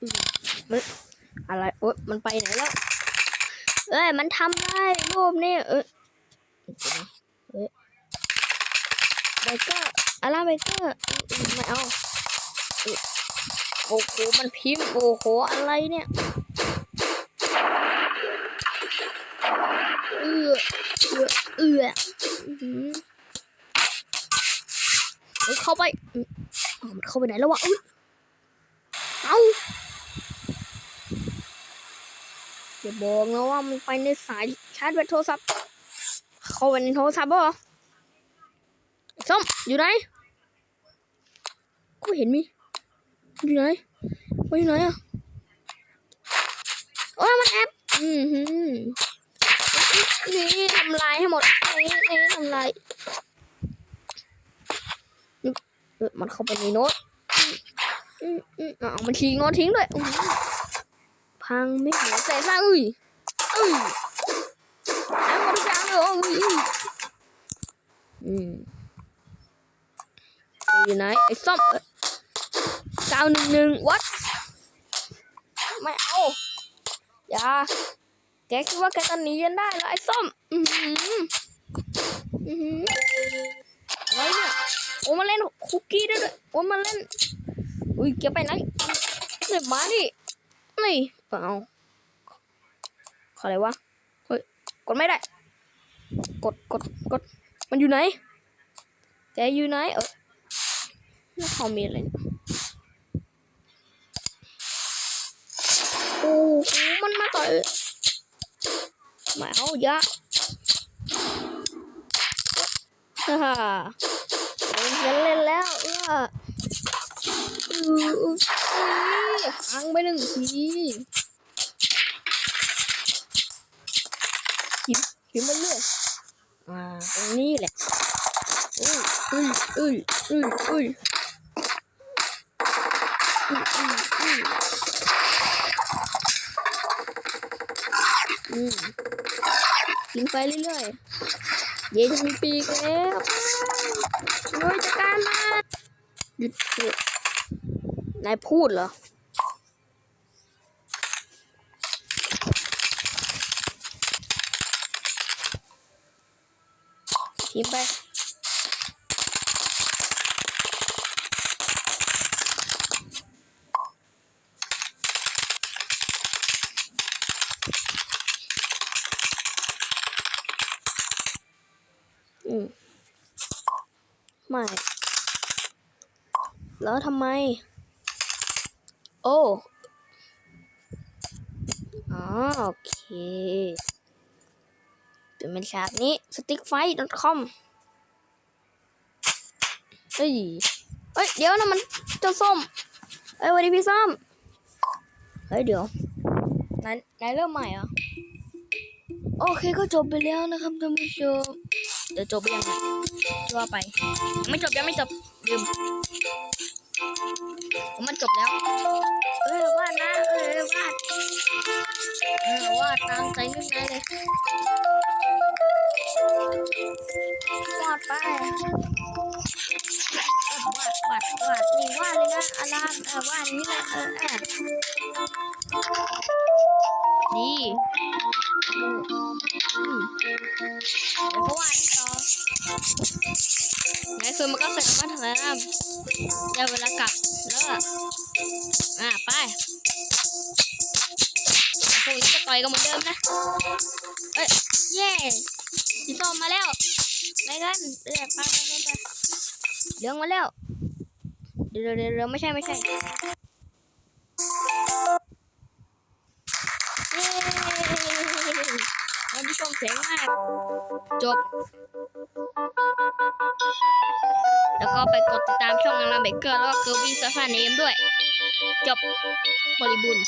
อืมมันอะไรโอ๊ยมันไปไหนแล้ว เอ้ยมันทำได้รูปนี่เอ้ยเอ้เบเกอร์อะไรเบเกอร์ไม่เอาโอ้โหมันพิมพ์โอ้โหอะไรเนี่ยเอือเอือเอืออื้ออเข้าไปอืมอ้าวมันเข้าไปไหนแล้ววะอุ๊ยเอา อย่าบอกนะว่ามันไปในสายชาร์จแบตโทรศัพท์เข้าไปในโทรศัพท์เหรอไอ้ส้มอยู่ไหนกูเห็นมีอยู่ไหนว่าอยู่ไหนอะโอ้ยมันแอบอือหือนี่ทำลายให้หมดนี่นี่ทำลายมันเข้าไปในโน้ตอืมอืมอะมันทิ้งโน้ตทิ้งด้วย พังไม่หัวใส่ซะอุ้ยอุ้ยหายหมดทุกอย่างเลยอุ้ยอืมอยู่ไหนไอ้ส้มเก้าหนึ่งหนึ่งวัดไม่เอาอย่าแกคิดว่าแกจะหนีกันได้เหรอไอ้ส้ม อือหืออือหืออะไรเนี่ยโอ้มาเล่นคุกกี้ด้วยด้วยโอ้มาเล่น อุ้ยแกไปไหนเนี่ยมาดินี่ เปล่าขออะไรวะ เฮ้ย กดไม่ได้ กด กด กด มันอยู่ไหนแกอยู่ไหน เออแล้วเขามีอะไรเนี่ยโอ้โหมันมาต่อยม่เอายะฮ่าฮ่าเล่นแล้วเออ ค้างไปหนึ่งทีคิวคิวมาเรื่อยอ่าตรงนี้แหละอุ้ยอุ้ยอุ้ยอุ้ยอุ้ยอุ้ยอุ้ยอุ้ยอืมกิงไปเรื่อยเย็นมีปีกแล้วโดยจะการมาหยุดหยุดนายพูดเหรอ ทิ้งไปอืมไม่ แล้วทำไม โอ้ อ๋อ โอเค เป็นฉากนี้ stickfight.com เฮ้ยเฮ้ย เดี๋ยวนะมันเจ้าส้มเฮ้ยวันนี้พี่ส้ม เฮ้ย เดี๋ยวนายนายเริ่มใหม่เหรอ โอเคก็จบไปแล้วนะครับท่านผู้ชมเดี๋ยวจบไปยังไงว่าไปยังไม่จบยังไม่จบลืมผมมันจบแล้ว เออวาดนะ เออวาดเออวาดตามใจนึกไงเลย วาดไปวาดวาดวาดนี่วาดเลยนะอารามเออวาดอย่านี้เลยเออเออดีอืมแล้วก็วาดนี่ต่อไหนส่วนมันก็ใส่คำว่าถ่ายน้ำเดี๋ยวเวลากลับแล้วก็อะไปพวกนี้จะต่อยกันเหมือนเดิมนะ เอ้ย เย่ สีส้มมาแล้วไปกันเออไปไปไปเหลืองมาแล้วเดี๋ยวเดี๋ยวเดี๋ยวไม่ใช่ไม่ใช่เย้ท่านผู้ชมเสียงมากจบ แล้วก็ไปกดติดตามช่องอลาเบเกอร์แล้วก็เคอร์วีซัฟฟาเนมด้วย จบบริบูรณ์